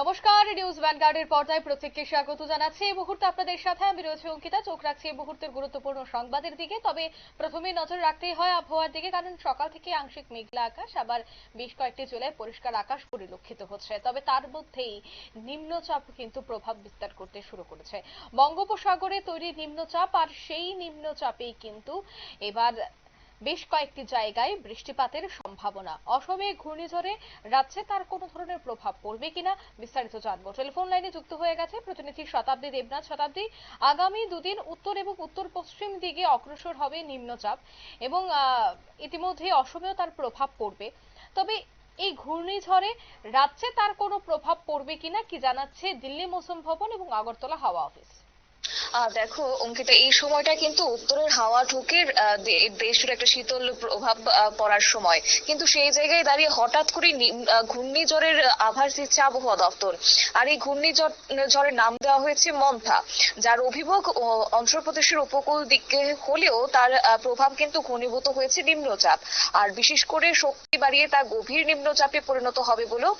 নমস্কার, নিউজ ভ্যানগার্ডের পর্দায় প্রত্যেককে স্বাগত জানাচ্ছি। এই মুহূর্তে আপনাদের সাথে আমি রয়েছে অঙ্কিতা। চোখ রাখছি এই মুহূর্তের গুরুত্বপূর্ণ সংবাদের দিকে। তবে প্রথমে নজর রাখতেই হয় আবহাওয়ার দিকে, কারণ সকাল থেকে আংশিক মেঘলা আকাশ, আবার বেশ কয়েকটি জেলায় পরিষ্কার আকাশ পরিলক্ষিত হচ্ছে। তবে তার মধ্যেই নিম্নচাপ কিন্তু প্রভাব বিস্তার করতে শুরু করেছে। বঙ্গোপসাগরে তৈরি নিম্নচাপ, আর সেই নিম্নচাপেই কিন্তু এবার বেশ কয়েকটি জায়গায় বৃষ্টিপাতের সম্ভাবনা। অসমে ঘূর্ণিঝড়ে রাজ্যে তার কোনো ধরনের প্রভাব পড়বে কিনা বিস্তারিত জানব। টেলিফোন লাইনে যুক্ত হয়ে গেছে প্রতিনিধি শতাব্দী দেবনাথ। শতাব্দী, আগামী দুদিন উত্তর এবং উত্তর পশ্চিম দিকে অগ্রসর হবে নিম্নচাপ এবং ইতিমধ্যে অসমেও তার প্রভাব পড়বে। তবে এই ঘূর্ণিঝড়ে রাজ্যে তার কোনো প্রভাব পড়বে কিনা কি জানাচ্ছে দিল্লি মৌসুম ভবন এবং আগরতলা হাওয়া অফিস। দেখো অঙ্কিতা এই সময়টা কিন্তু উত্তরের হাওয়া ঢুকে আহ, দে- দেশ জুড়ে একটা শীতল প্রভাব পড়ার সময়। কিন্তু সেই জায়গায় দাঁড়িয়ে হঠাৎ করে ঘূর্ণিঝড়ের আভাস দিচ্ছে আবহাওয়া দপ্তর। আর এই ঘূর্ণিঝড় ঝড়ের নাম দেওয়া হয়েছে মন্থা যার ও, অন্ধ্রপ্রদেশের উপকূল দিকে হলেও তার প্রভাব কিন্তু ঘনীভূত হয়েছে নিম্নচাপ। আর বিশেষ করে শক্তি বাড়িয়ে তা গভীর নিম্নচাপে পরিণত হবে বলেও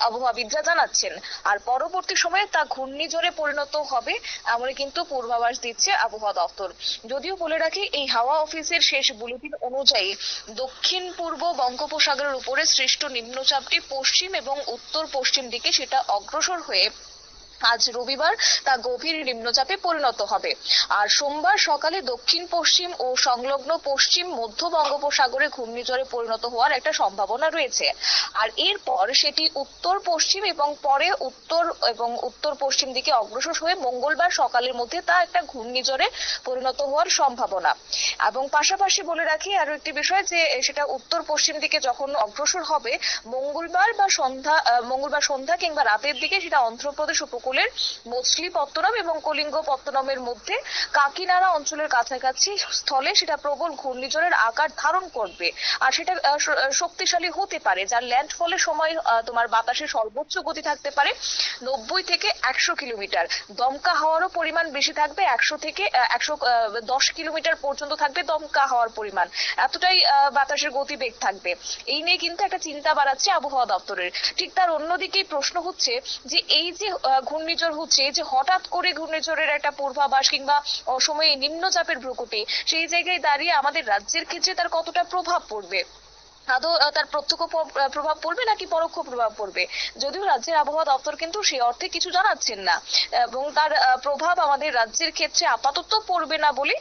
আবহাওয়াবিদরা জানাচ্ছেন। আর পরবর্তী সময়ে তা ঘূর্ণিঝড়ে পরিণত হবে এমনই কিন্তু পূর্বাভাস দিচ্ছে আবহাওয়া দপ্তর। যদিও বলে রাখি, এই হাওয়া অফিসের শেষ বুলেটিন অনুযায়ী দক্ষিণ পূর্ব বঙ্গোপসাগরের উপরে সৃষ্ট নিম্নচাপটি পশ্চিম এবং উত্তর পশ্চিম দিকে সেটা অগ্রসর হয়ে আজ রবিবার তা গভীর নিম্নচাপে পরিণত হবে। আর সোমবার সকালে দক্ষিণ পশ্চিম ও সংলগ্ন পশ্চিম, মধ্য বঙ্গোপসাগরে ঘূর্ণিঝড়ে পরিণত হওয়ার একটা সম্ভাবনা রয়েছে। আর এরপর সেটি উত্তর পশ্চিম এবং পরে উত্তর এবং উত্তর পশ্চিম দিকে অগ্রসর হয়ে মঙ্গলবার সকালের মধ্যে তা একটা ঘূর্ণিঝড়ে পরিণত হওয়ার সম্ভাবনা। এবং পাশাপাশি বলে রাখি আরও একটি বিষয় যে, সেটা উত্তর পশ্চিম দিকে যখন অগ্রসর হবে, মঙ্গলবার বা সন্ধ্যা মঙ্গলবার সন্ধ্যা কিংবা রাতের দিকে সেটা অন্ধ্রপ্রদেশ উপকূলের মছলিপত্তনম এবং কলিঙ্গপত্তনমের মধ্যে কাকিনাড়া অঞ্চলের কাছাকাছি স্থলে সেটা প্রবল ঘূর্ণিঝড়ের আকার ধারণ করবে। আর সেটা শক্তিশালী হতে পারে, যার ল্যান্ডফলের সময় তোমার বাতাসে সর্বোচ্চ গতি থাকতে পারে নব্বই থেকে একশো কিলোমিটার। দমকা হাওয়ারও পরিমাণ বেশি থাকবে, একশো থেকে একশো দশ কিলোমিটার পর্যন্ত থাকবে দমকা হাওয়ার পরিমাণ। এতটাই বাতাসের গতিবেগ থাকবে। এই নিয়ে কিন্তু একটা চিন্তা বাড়াচ্ছে আবহাওয়া দপ্তরের। ঠিক তার অন্যদিকেই প্রশ্ন হচ্ছে যে, এই যে ঘূর্ণিঝড় হচ্ছে যে হঠাৎ করে ঘূর্ণিঝড়ের একটা পূর্বাভাস কিংবা অসময়ে নিম্নচাপের ভ্রুকুটি সেই জায়গায় দাঁড়িয়ে আমাদের রাজ্যের ক্ষেত্রে তার কতটা প্রভাব পড়বে? আদৌ তার প্রত্যক্ষ প্রভাব পড়বে নাকি পরোক্ষ প্রভাব পড়বে? যদিও রাজ্যের আবহাওয়া দপ্তর কিন্তু সেই অর্থে কিছু জানাচ্ছেন না। এবং তার প্রভাব আমাদের রাজ্যের ক্ষেত্রে আপাতত পড়বে না বলে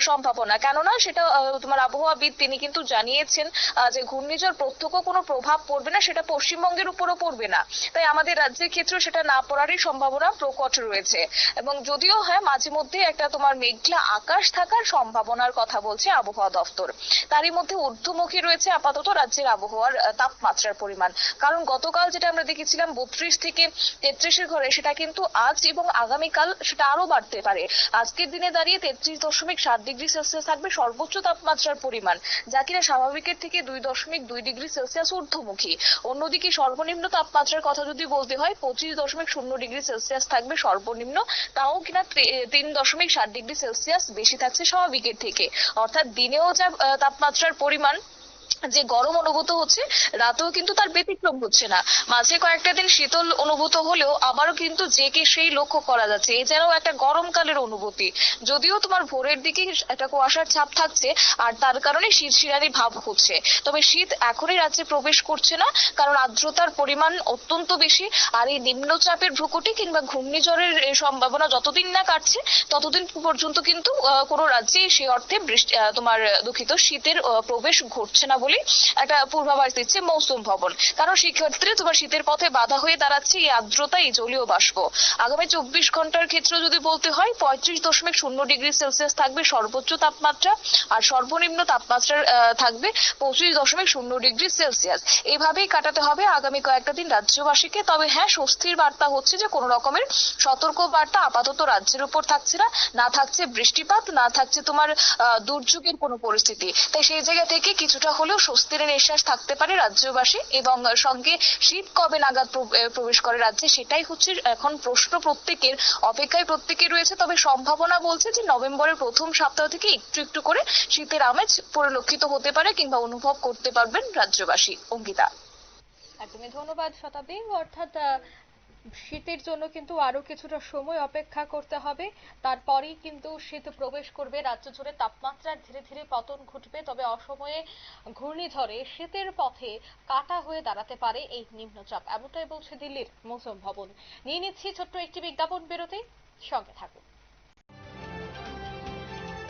সম্ভাবনা। কেননা সেটা তোমার আবহাওয়াবিদ তিনি কিন্তু জানিয়েছেন যে ঘূর্ণিঝড় প্রত্যক্ষ কোনো প্রভাব পড়বে না, সেটা পশ্চিমবঙ্গের উপরও পড়বে না। তাই আমাদের রাজ্যের ক্ষেত্রে সেটা না পড়ারই সম্ভাবনা প্রকট রয়েছে। এবং যদিও হ্যাঁ মাঝে মধ্যে একটা তোমার মেঘলা আকাশ থাকার সম্ভাবনার কথা বলছে আবহাওয়া দপ্তর। তারই মধ্যে ঊর্ধ্বমুখী রয়েছে আপাতত রাজ্যের আবহাওয়ার তাপমাত্রার পরিমাণ। কারণ গতকাল যেটা আমরা দেখেছিলাম, বত্রিশ থেকে তেত্রিশের ঘরে সেটা কিন্তু আজ এবং আগামীকাল সেটা আরও বাড়তে পারে। আজকের দিনে দাঁড়িয়ে তেত্রিশ দশমিক সাত ডিগ্রি সেলসিয়াস থাকবে সর্বোচ্চ তাপমাত্রার পরিমাণ, যা কিনা স্বাভাবিকের থেকে দুই দশমিক দুই ডিগ্রি সেলসিয়াস ঊর্ধ্বমুখী। অন্যদিকে সর্বনিম্ন তাপমাত্রার কথা যদি বলতে হয়, পঁচিশ দশমিক শূন্য ডিগ্রি সেলসিয়াস থাকবে সর্বনিম্ন, তাও কিনা তিন দশমিক সাত ডিগ্রি সেলসিয়াস বেশি থাকছে স্বাভাবিকের থেকে। অর্থাৎ দিনেও যা তাপমাত্রার পরিমাণ যে গরম অনুভূত হচ্ছে, রাতেও কিন্তু তার ব্যতিক্রম হচ্ছে না। মাঝে কয়েকটা দিন শীতল অনুভূত হলেও আবারও কিন্তু যে কে সেই লক্ষ্য করা যাচ্ছে। এছাড়াও একটা গরমকালের অনুভূতি। যদিও তোমার ভোরের দিকে একটা কুয়াশার ছাপ থাকছে, আর তার কারণে শীত শিরানি ভাব হচ্ছে। তবে শীত এখনই রাজ্যে প্রবেশ করছে না, কারণ আর্দ্রতার পরিমাণ অত্যন্ত বেশি, আর এই নিম্নচাপের ভ্রুকুটি কিংবা ঘূর্ণিঝড়ের সম্ভাবনা যতদিন না কাটছে, ততদিন পর্যন্ত কিন্তু কোনো রাজ্যে সেই অর্থে বৃষ্টি তোমার দুঃখিত, শীতের প্রবেশ ঘটছে না বলে একটা পূর্বাভাস দিচ্ছে মৌসুম ভবন। কারণ সেক্ষেত্রে তোমার শীতের পথে বাধা হয়ে দাঁড়াচ্ছে এই আর্দ্রতা এই জলীয় বাষ্প। আগামী চব্বিশ ঘণ্টার ক্ষেত্রে যদি বলতে হয়, পঁয়ত্রিশ দশমিক শূন্য ডিগ্রি সেলসিয়াস থাকবে সর্বোচ্চ তাপমাত্রা আর সর্বনিম্ন তাপমাত্রা থাকবে পঁচিশ দশমিক শূন্য ডিগ্রি সেলসিয়াস। এইভাবেই কাটাতে হবে আগামী কয়েকটা দিন রাজ্যবাসীকে। তবে হ্যাঁ স্বস্তির বার্তা হচ্ছে যে কোনো রকমের সতর্ক বার্তা আপাতত রাজ্যের উপর থাকছে না। না থাকছে বৃষ্টিপাত, না থাকছে তোমার দুর্যোগের কোনো পরিস্থিতি। তাই সেই জায়গা থেকে কিছুটা হলেও স্বস্তির নিঃশ্বাস থাকতে পারে রাজ্যবাসী এবং সঙ্গে শীত কবে নাগাদ প্র- প্রবেশ করে রাজ্যে সেটাই হচ্ছে এখন প্রশ্ন প্রত্যেকের, অপেক্ষায় প্রত্যেকে রয়েছে। তবে সম্ভাবনা বলছে যে নভেম্বরের প্রথম সপ্তাহ থেকে একটু একটু করে শীতের আমেজ পরিলক্ষিত হতে পারে কিংবা অনুভব করতে পারবেন রাজ্যবাসী। অঙ্কিতা। একদমই ধন্যবাদ শতাব্দী। অর্থাৎ শীতের জন্য কিন্তু আরও কিছুটা সময় অপেক্ষা করতে হবে। তারপরেই কিন্তু শীত প্রবেশ করবে। রাজ্য জুড়ে তাপমাত্রার ধীরে ধীরে পতন ঘটবে, তবে অসময়ে ঘূর্ণিঝড়ে শীতের পথে কাটা হয়ে দাঁড়াতে পারে এই নিম্নচাপ। এমনটাই বলছে দিল্লির মৌসুম ভবন। নিয়ে নিচ্ছি ছোট্ট একটি বিজ্ঞাপন বিরতি। সঙ্গে থাকুন।